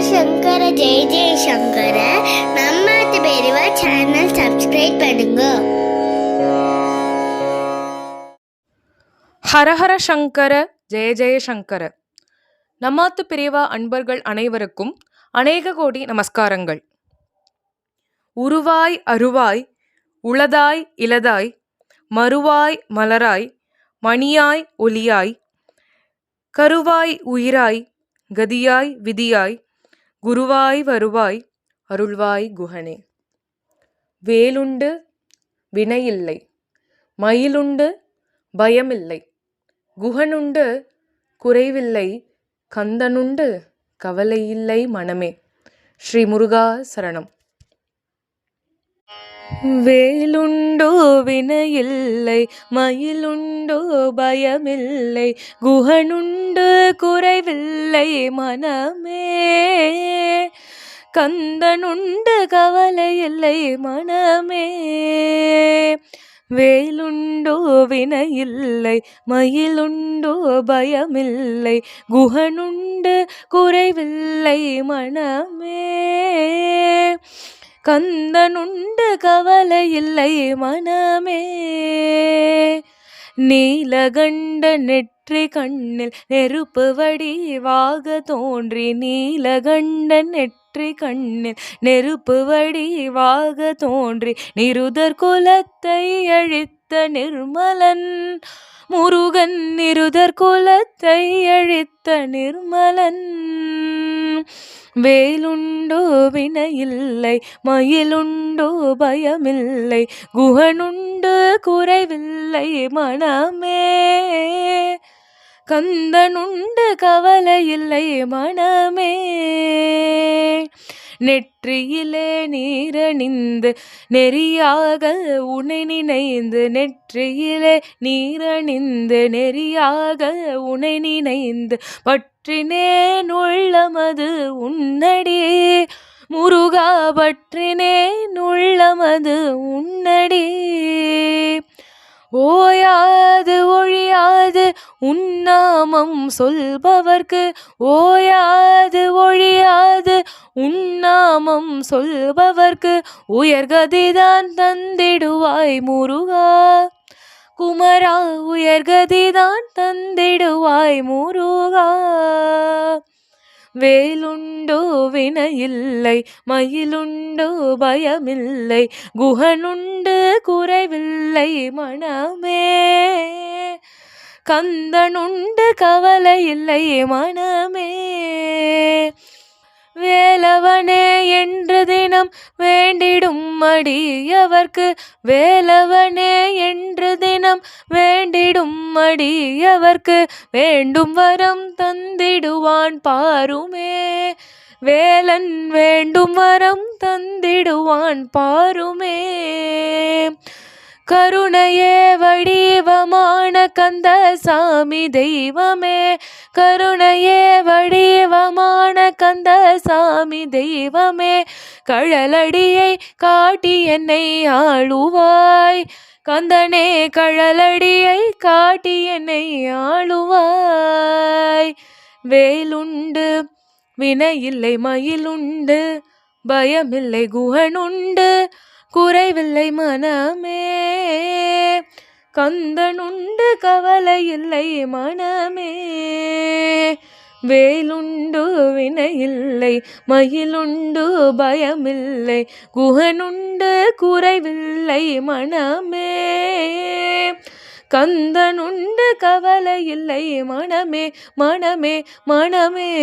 சங்கர ஜெய ஜெய சங்கர நம்ம பெரியவா channel subscribe பண்ணுங்க ஹரஹர சங்கர ஜெய ஜெய சங்கர நம்மாத்து பிரிவா அன்பர்கள் அனைவருக்கும் அநேக கோடி நமஸ்காரங்கள் உருவாய் அருவாய் உளதாய் இலதாய் மறுவாய் மலராய் மணியாய் ஒலியாய் கருவாய் உயிராய் கதியாய் விதியாய் குருவாய் வருவாய் அருள்வாய் குஹனே வேலுண்டு வினையில்லை மயிலுண்டு பயமில்லை குகனுண்டு குறைவில்லை கந்தனுண்டு கவலையில்லை மனமே. ஸ்ரீ முருகா சரணம். வேலுண்டோ வினையில்லை மயிலுண்டோ பயமில்லை குகனுண்டு குறைவில்லை மனமே. கந்தனுண்டு கவலையில்லை மனமே. வேலுண்டோ வினையில்லை மயிலுண்டோ பயமில்லை குகனுண்டு குறைவில்லை மனமே. கந்தனுண்டு இல்லை மனமே. நீலகண்ட நெற்றி கண்ணில் நெருப்பு வடிவாக தோன்றி நீலகண்ட நெற்றி கண்ணில் நெருப்பு வடிவாக தோன்றி நிருதர் குலத்தை அழித்த நிர்மலன் முருகன் நிருதர் குலத்தை அழித்த நிர்மலன் வேலுண்டோ வினையில்லை மயிலுண்டோ பயமில்லை குகனுண்டு குறைவில்லை மனமே. கந்தனுண்டு கவலை இல்லை மனமே. நெற்றியிலே நீரணிந்து நெறியாக உனை நினைந்து நெற்றியிலே நீரணிந்து நெறியாக உனை நினைந்து பற்றினேன் உள்ளமது உன்னடி. முருகா பற்றினேன் உள்ளமது உன்னடி. ஓயா உன்னாமம் சொல்பவர்க்கு ஓயாது ஒழியாது. உன்னாமம் சொல்பவர்க்கு உயர்கதிதான் தந்திடுவாய் முருகா. குமரா உயர்கதிதான் தந்திடுவாய் முருகா. வேலுண்டோ வினையில்லை மயிலுண்டோ பயமில்லை குகனுண்டு குறைவில்லை மனமே. கந்தனுண்டு கவலை இல்லை மனமே. வேலவனே என்று தினம் வேண்டிடும் அடியவர்க்கு வேலவனே என்று தினம் வேண்டிடும் அடியவர்க்கு வேண்டும் வரம் தந்திடுவான் பாருமே. வேலன் வேண்டும் வரம் தந்திடுவான் பாருமே. கருணையே வடிவமான கந்த சாமி தெய்வமே. கருணையே வடிவமான கந்த சாமி தெய்வமே. கழலடியை காட்டி என்னை ஆளுவாய். கந்தனே கழலடியை காட்டி என்னை ஆளுவாய். வேலுண்டு வினையில்லை மயிலுண்டு பயமில்லை குகனுண்டு குறைவில்லை மனமே. கந்தனுண்டு கவலையில்லை மனமே. வேலுண்டு வினையில்லை மயிலுண்டு பயமில்லை குகனுண்டு குறைவில்லை மனமே. கந்தனுண்டு கவலை இல்லை மனமே மனமே மனமே.